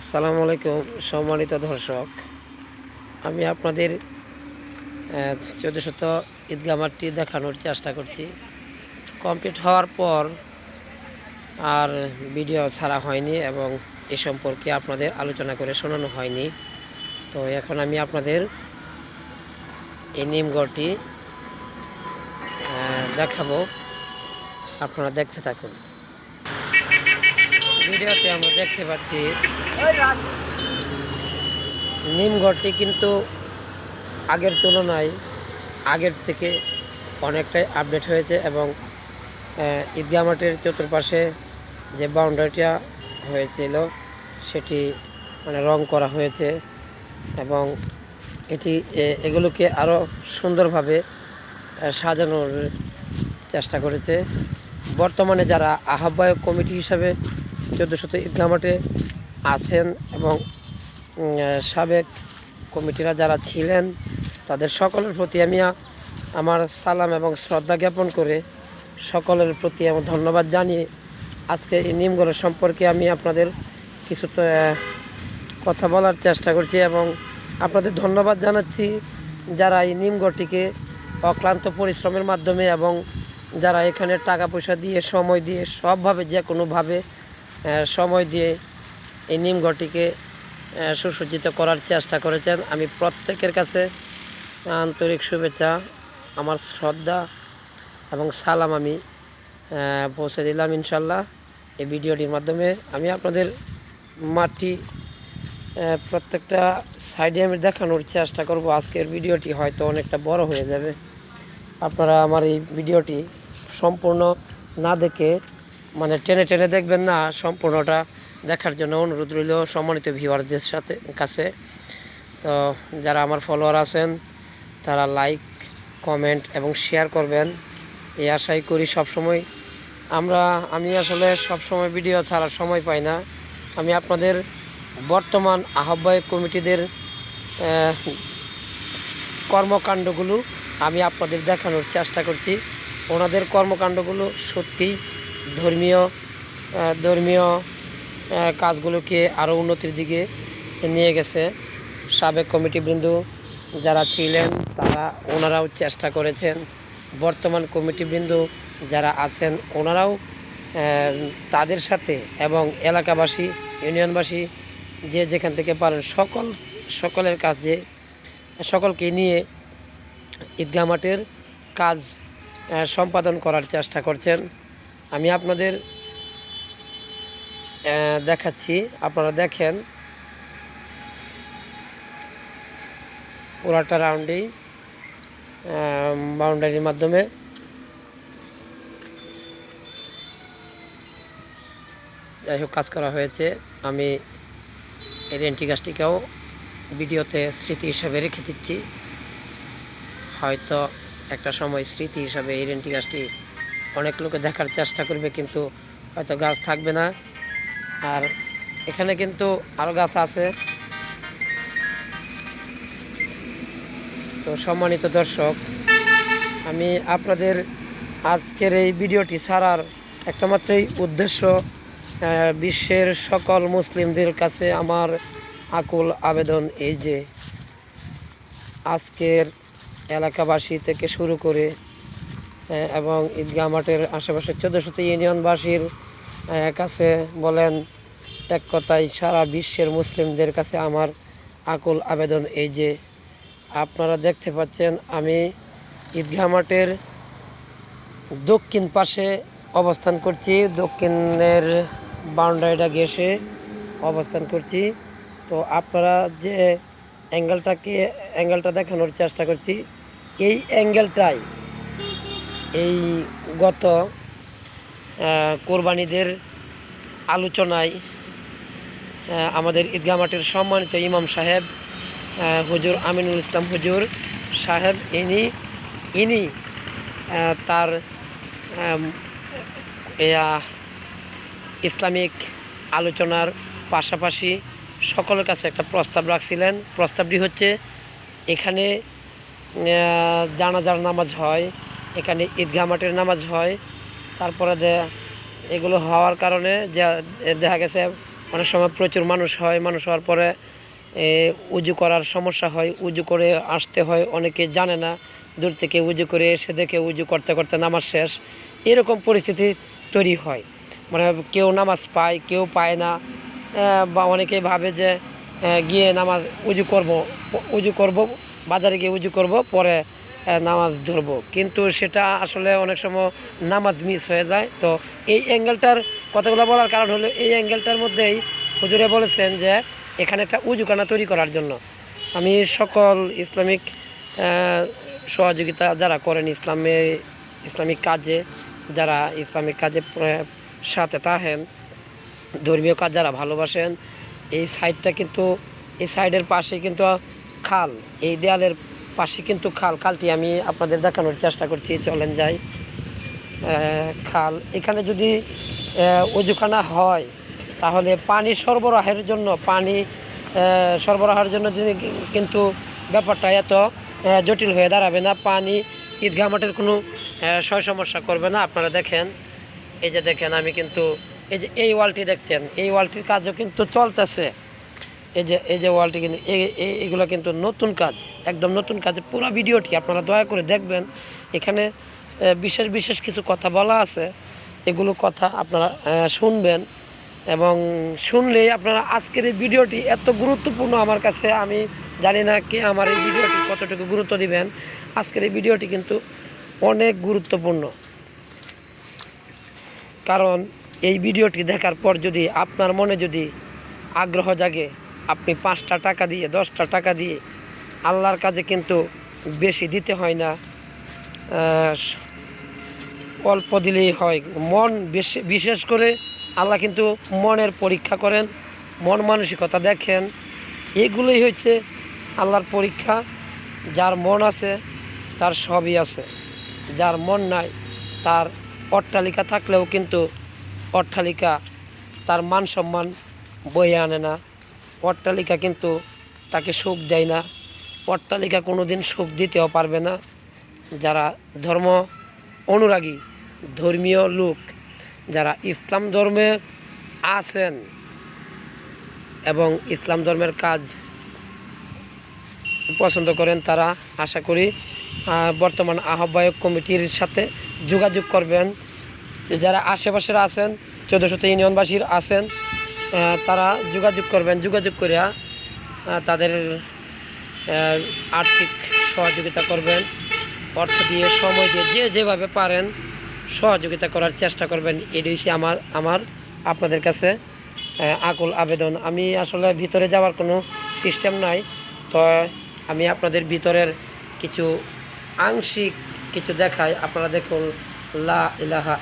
আসসালামু আলাইকুম, সম্মানিত দর্শক। আমি আপনাদের চোদ্দ শত ঈদগাহ মাঠটি দেখানোর চেষ্টা করছি। কমপ্লিট হওয়ার পর আর ভিডিও ছাড়া হয়নি এবং এ সম্পর্কে আপনাদের আলোচনা করে শোনানো হয়নি। তো এখন আমি আপনাদের এই নিমগড়টি দেখাবো। আপনারা দেখতে থাকুন। ভিডিওতে আমরা দেখতে পাচ্ছি, নিমঘরটি কিন্তু আগের তুলনায় আগের থেকে অনেকটাই আপডেট হয়েছে এবং ঈদগাহ মাঠের চতুর্পাশে যে বাউন্ডারিটা হয়েছিল, সেটি মানে রং করা হয়েছে এবং এটি এগুলোকে আরও সুন্দরভাবে সাজানোর চেষ্টা করেছে। বর্তমানে যারা আহ্বায়ক কমিটি হিসাবে চোদ্দোশত ঈদগাহ মাঠে আছেন এবং সাবেক কমিটিরা যারা ছিলেন, তাদের সকলের প্রতি আমি আমার সালাম এবং শ্রদ্ধা জ্ঞাপন করে সকলের প্রতি আমার ধন্যবাদ জানিয়ে আজকে এই নিমগড় সম্পর্কে আমি আপনাদের কিছু কথা বলার চেষ্টা করছি এবং আপনাদের ধন্যবাদ জানাচ্ছি যারা এই নিমগড়টিকে অক্লান্ত পরিশ্রমের মাধ্যমে এবং যারা এখানে টাকা পয়সা দিয়ে, সময় দিয়ে সবভাবে যে কোনোভাবে সময় দিয়ে এই নিমগড়টিকে আহ, সুসজ্জিত করার চেষ্টা করেছেন। আমি প্রত্যেকের কাছে আন্তরিক শুভেচ্ছা আমার শ্রদ্ধা এবং সালাম আমি পৌঁছে দিলাম ইনশাল্লাহ। এই ভিডিওটির মাধ্যমে আমি আপনাদের আহ, প্রত্যেকটা সাইডে আমি দেখানোর চেষ্টা করব। আজকের ভিডিওটি হয়তো অনেকটা বড় হয়ে যাবে। আপনারা আমার এই ভিডিওটি সম্পূর্ণ না দেখে মানে টেনে টেনে দেখবেন না সম্পূর্ণটা দেখার জন্য অনুরোধ রইল সম্মানিত ভিউয়ারদের সাথে, কাছে। তো যারা আমার ফলোয়ার আছেন, তারা লাইক কমেন্ট এবং শেয়ার করবেন। এই আশাই করি সবসময়। আমরা, আমি আসলে সবসময় ভিডিও ছাড়ার সময় পাই না। আমি আপনাদের বর্তমান আহ্বায়ক কমিটিদের কর্মকাণ্ডগুলো আমি আপনাদের দেখানোর চেষ্টা করছি। ওনাদের কর্মকাণ্ডগুলো সত্যি ধর্মীয় ধর্মীয় কাজগুলোকে আরও উন্নতির দিকে নিয়ে গেছে। সাবেক কমিটিবৃন্দ যারা ছিলেন, তারা ওনারাও চেষ্টা করেছেন। বর্তমান কমিটিবৃন্দ যারা আছেন, ওনারাও তাদের সাথে এবং এলাকাবাসী, ইউনিয়নবাসী যে যেখান থেকে পারেন সকল, সকলের কাজে, সকলকে নিয়ে ঈদগাহ মাঠের কাজ সম্পাদন করার চেষ্টা করছেন। আমি আপনাদের দেখাচ্ছি। আপনারা দেখেন, পুরাটা রাউন্ডেই বাউন্ডারির মাধ্যমে যাই হোক, কাজ করা হয়েছে। আমি এই রেন্টি গাছটিকেও ভিডিওতে স্মৃতি হিসাবে রেখে দিচ্ছি। হয়তো একটা সময় স্মৃতি হিসাবে এই রেন্টি গাছটি অনেক লোকে দেখার চেষ্টা করবে, কিন্তু হয়তো গাছ থাকবে না। আর এখানে কিন্তু আরও গাছ আছে। তো সম্মানিত দর্শক, আমি আপনাদের আজকের এই ভিডিওটি ছাড়ার একটা মাত্রই উদ্দেশ্য বিশ্বের সকল মুসলিমদের কাছে আমার আকুল আবেদন এই যে, আজকের এলাকাবাসী থেকে শুরু করে এবং ঈদগাহ মাঠের আশেপাশে চোদ্দশত ইউনিয়নবাসীর কাছে বলেন এক কথায় সারা বিশ্বের মুসলিমদের কাছে আমার আকুল আবেদন এই যে আপনারা দেখতে পাচ্ছেন, আমি ঈদগাহ মাঠের দক্ষিণ পাশে অবস্থান করছি, দক্ষিণের বাউন্ডারিটা ঘেসে অবস্থান করছি। তো আপনারা যে অ্যাঙ্গেলটাকে, অ্যাঙ্গেলটা দেখানোর চেষ্টা করছি, এই অ্যাঙ্গেলটাই এই গত কোরবানিদের আলোচনায় আমাদের ঈদগাহ মাঠের সম্মানিত ইমাম সাহেব হুজুর আমিনুল ইসলাম হুজুর সাহেব, ইনি ইনি তার ইসলামিক আলোচনার পাশাপাশি সকলের কাছে একটা প্রস্তাব রাখছিলেন। প্রস্তাবটি হচ্ছে, এখানে জানাজার নামাজ হয় এখানে ঈদগাহ মাঠের নামাজ হয়। তারপরে এগুলো হওয়ার কারণে যা দেখা গেছে অনেক সময় প্রচুর মানুষ হয়। মানুষ হওয়ার পরে উজু করার সমস্যা হয়। উজু করে আসতে হয়, অনেকে জানে না। দূর থেকে উজু করে এসে দেখে উজু করতে করতে নামাজ শেষ। এরকম পরিস্থিতি তৈরি হয়। মানে কেউ নামাজ পায়, কেউ পায় না। বা অনেকেই ভাবে যে গিয়ে নামাজ উজু করব উজু করব, বাজারে গিয়ে উজু করব, পরে নামাজ ধরবো। কিন্তু সেটা আসলে অনেক সময় নামাজ মিস হয়ে যায়। তো এই অ্যাঙ্গেলটার কথাগুলো বলার কারণ হলো, এই অ্যাঙ্গেলটার মধ্যেই হুজুরে বলেছেন যে, এখানে একটা উজুকানা তৈরি করার জন্য। আমি সকল ইসলামিক সহযোগিতা যারা করেন ইসলামে, ইসলামিক কাজে, যারা ইসলামিক কাজে সাথে থাকেন, ধর্মীয় কাজ যারা ভালোবাসেন, এই সাইডটা কিন্তু, এই সাইডের পাশে কিন্তু খাল। এই দেয়ালের পাশে কিন্তু খাল খালটি আমি আপনাদের দেখানোর চেষ্টা করছি চলেন যাই। খাল এখানে যদি আহ, অজুখানা হয় তাহলে পানি সরবরাহের জন্য পানি সরবরাহের জন্য কিন্তু ব্যাপারটা এত জটিল হয়ে দাঁড়াবে না পানি ঈদগাহ মাঠের কোনো সয় সমস্যা করবে না আপনারা দেখেন। এই যে দেখেন আমি কিন্তু এই যে এই ওয়ালটি দেখছেন এই ওয়ালটির কাজও কিন্তু চলতেছে। এই যে এই যে ওয়ালটি কিন্তু এগুলো কিন্তু নতুন কাজ, একদম নতুন কাজ পুরো ভিডিওটি আপনারা দয়া করে দেখবেন। এখানে বিশেষ বিশেষ কিছু কথা বলা আছে। এগুলো কথা আপনারা শুনবেন। এবং শুনলেই আপনারা আজকের এই ভিডিওটি এত গুরুত্বপূর্ণ আমার কাছে, আমি জানি না কে আমার এই ভিডিওটি কতটুকু গুরুত্ব দিবেন। আজকের এই ভিডিওটি কিন্তু অনেক গুরুত্বপূর্ণ। কারণ এই ভিডিওটি দেখার পর যদি আপনার মনে যদি আগ্রহ জাগে আপনি পাঁচটা টাকা দিয়ে, দশটা টাকা দিয়ে আল্লাহর কাজে কিন্তু বেশি দিতে হয় না। অল্প দিলেই হয়। মন বেশি বিশেষ করে আল্লাহ কিন্তু মনের পরীক্ষা করেন, মন মানসিকতা দেখেন। এগুলোই হচ্ছে আল্লাহর পরীক্ষা। যার মন আছে, তার সবই আছে। যার মন নাই, তার অট্টালিকা থাকলেও কিন্তু অট্টালিকা তার মান সম্মান বয়ে আনে না। অট্টালিকা কিন্তু তাকে সুখ দেয় না। অট্টালিকা কোনো দিন সুখ দিতেও পারবে না। যারা ধর্ম অনুরাগী, ধর্মীয় লোক, যারা ইসলাম ধর্মে আছেন এবং ইসলাম ধর্মের কাজ পছন্দ করেন, তারা আশা করি বর্তমান আহ্বায়ক কমিটির সাথে যোগাযোগ করবেন। যারা আশেপাশের আছেন, চোদ্দোশত ইউনিয়নবাসীর আছেন তারা যোগাযোগ করবেন, যোগাযোগ করিয়া তাদের আর্থিক সহযোগিতা করবেন, অর্থ দিয়ে, সময় দিয়ে, যে যেভাবে পারেন সহযোগিতা করার চেষ্টা করবেন। এটি আমার আমার, আপনাদের কাছে আকুল আবেদন। আমি আসলে ভিতরে যাওয়ার কোনো সিস্টেম নাই, তো আমি আপনাদের ভিতরের কিছু আংশিক কিছু দেখাই। আপনারা দেখুন, লা ইলাহা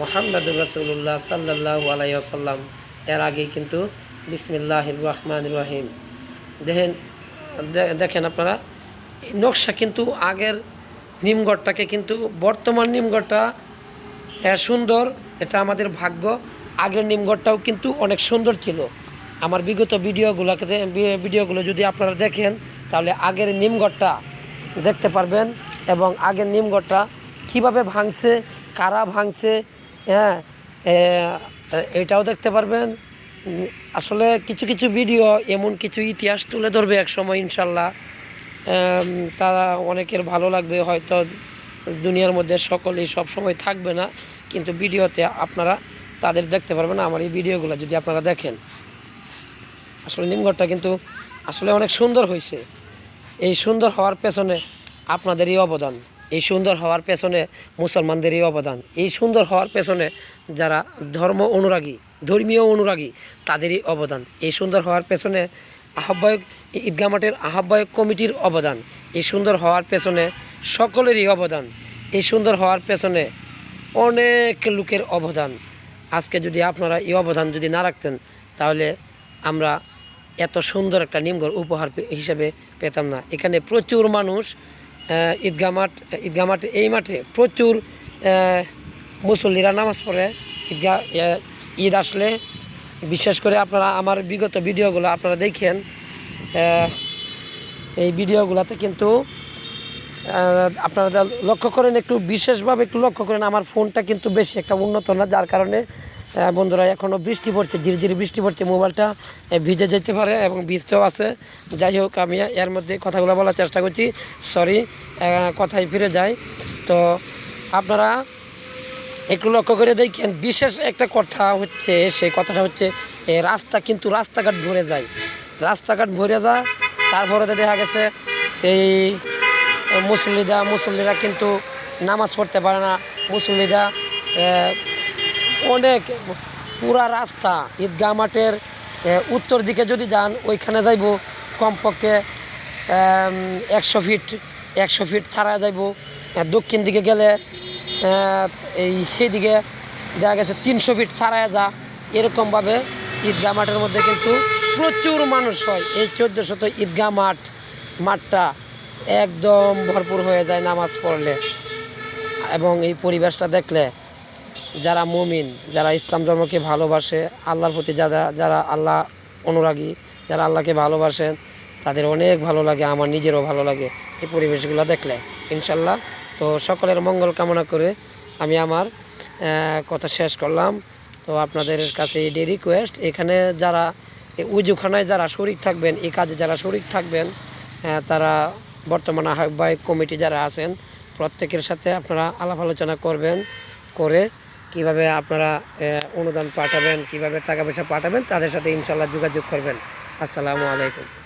মোহাম্মদুর রাসুল্লাহ সাল্লাহ আলাইসাল্লাম এর আগেই কিন্তু বিসমিল্লাহ রহমান রহিম। দেখেন দেখেন আপনারা নকশা কিন্তু আগের নিমগড়টাকে কিন্তু বর্তমান নিমগড়টা সুন্দর, এটা আমাদের ভাগ্য। আগের নিমগড়টাও কিন্তু অনেক সুন্দর ছিল। আমার বিগত ভিডিওগুলোকে ভিডিওগুলো যদি আপনারা দেখেন, তাহলে আগের নিমগড়টা দেখতে পারবেন এবং আগের নিমগড়টা কীভাবে ভাঙছে, কারা ভাঙছে হ্যাঁ এটাও দেখতে পারবেন। আসলে কিছু কিছু ভিডিও, এমন কিছু ইতিহাস তুলে ধরবে এক সময়, ইনশাল্লাহ। তারা অনেকের ভালো লাগবে, হয়তো দুনিয়ার মধ্যে সকলেই সব সময় থাকবে না, কিন্তু ভিডিওতে আপনারা তাদের দেখতে পারবেন, আমার এই ভিডিওগুলো যদি আপনারা দেখেন। আসলে নিমঘরটা কিন্তু আসলে অনেক সুন্দর হয়েছে এই সুন্দর হওয়ার পেছনে আপনাদেরই অবদান। এই সুন্দর হওয়ার পেছনে মুসলমানদেরই অবদান। এই সুন্দর হওয়ার পেছনে যারা ধর্ম অনুরাগী, ধর্মীয় অনুরাগী, তাদেরই অবদান। এই সুন্দর হওয়ার পেছনে আহ্বায়ক ঈদগা মাঠের আহ্বায়ক কমিটির অবদান। এই সুন্দর হওয়ার পেছনে সকলেরই অবদান। এই সুন্দর হওয়ার পেছনে অনেক লোকের অবদান। আজকে যদি আপনারা এই অবদান যদি না রাখতেন, তাহলে আমরা এত সুন্দর একটা নিমঘর উপহার হিসেবে পেতাম না। এখানে প্রচুর মানুষ ঈদগাহ মাঠ, ঈদগাহ মাঠে, এই মাঠে প্রচুর মুসল্লিরা নামাজ পড়ে। ঈদগাহ ঈদ আসলে বিশেষ করে আপনারা আমার বিগত ভিডিওগুলো আপনারা দেখেন এই ভিডিওগুলোতে কিন্তু আপনারা লক্ষ্য করেন একটু বিশেষভাবে একটু লক্ষ্য করেন, আমার ফোনটা কিন্তু বেশি একটা উন্নত না, যার কারণে বন্ধুরা এখনও বৃষ্টি পড়ছে, ঝিরঝিরি বৃষ্টি পড়ছে, মোবাইলটা ভিজে যেতে পারে এবং ভিজতেও আছে। যাই হোক, আমি এর মধ্যে কথাগুলো বলার চেষ্টা করছি। সরি কথায় ফিরে যাই। তো আপনারা একটু লক্ষ্য করে দেখেন, বিশেষ একটা কথা হচ্ছে, সেই কথাটা হচ্ছে রাস্তা কিন্তু রাস্তাঘাট ভরে যায়। রাস্তাঘাট ভরে যায়, তারপরে দেখা গেছে, এই মুসল্লিদা মুসল্লিরা কিন্তু নামাজ পড়তে পারে না। মুসল্লিদা অনেক পুরা রাস্তা ঈদগাহ মাঠের উত্তর দিকে যদি যান, ওইখানে যাইব কমপক্ষে একশো ফিট একশো ফিট ছাড়া যাইব। দক্ষিণ দিকে গেলে এই সেই দিকে দেখা গেছে তিনশো ফিট ছাড়ায় যা। এরকমভাবে ঈদগাহ মাঠের মধ্যে কিন্তু প্রচুর মানুষ হয়। এই চোদ্দ শত ঈদগাহ মাঠ, মাঠটা একদম ভরপুর হয়ে যায় নামাজ পড়লে। এবং এই পরিবেশটা দেখলে যারা মুমিন, যারা ইসলাম ধর্মকে ভালোবাসে, আল্লাহর প্রতি যারা যারা আল্লাহ অনুরাগী, যারা আল্লাহকে ভালোবাসেন তাদের অনেক ভালো লাগে, আমার নিজেরও ভালো লাগে এই পরিবেশগুলো দেখলে, ইনশাল্লাহ। তো সকলের মঙ্গল কামনা করে আমি আমার কথা শেষ করলাম। তো আপনাদের কাছে এটি রিকোয়েস্ট এখানে যারা উজুখানায় যারা শরিক থাকবেন, এই কাজে যারা শরিক থাকবেন তারা বর্তমান আহ্বায়ক কমিটি যারা আছেন, প্রত্যেকের সাথে আপনারা আলাপ আলোচনা করবেন, করে কীভাবে আপনারা অনুদান পাঠাবেন, কীভাবে টাকা পয়সা পাঠাবেন, তাদের সাথে ইনশাল্লাহ যোগাযোগ করবেন। আসসালামু আলাইকুম।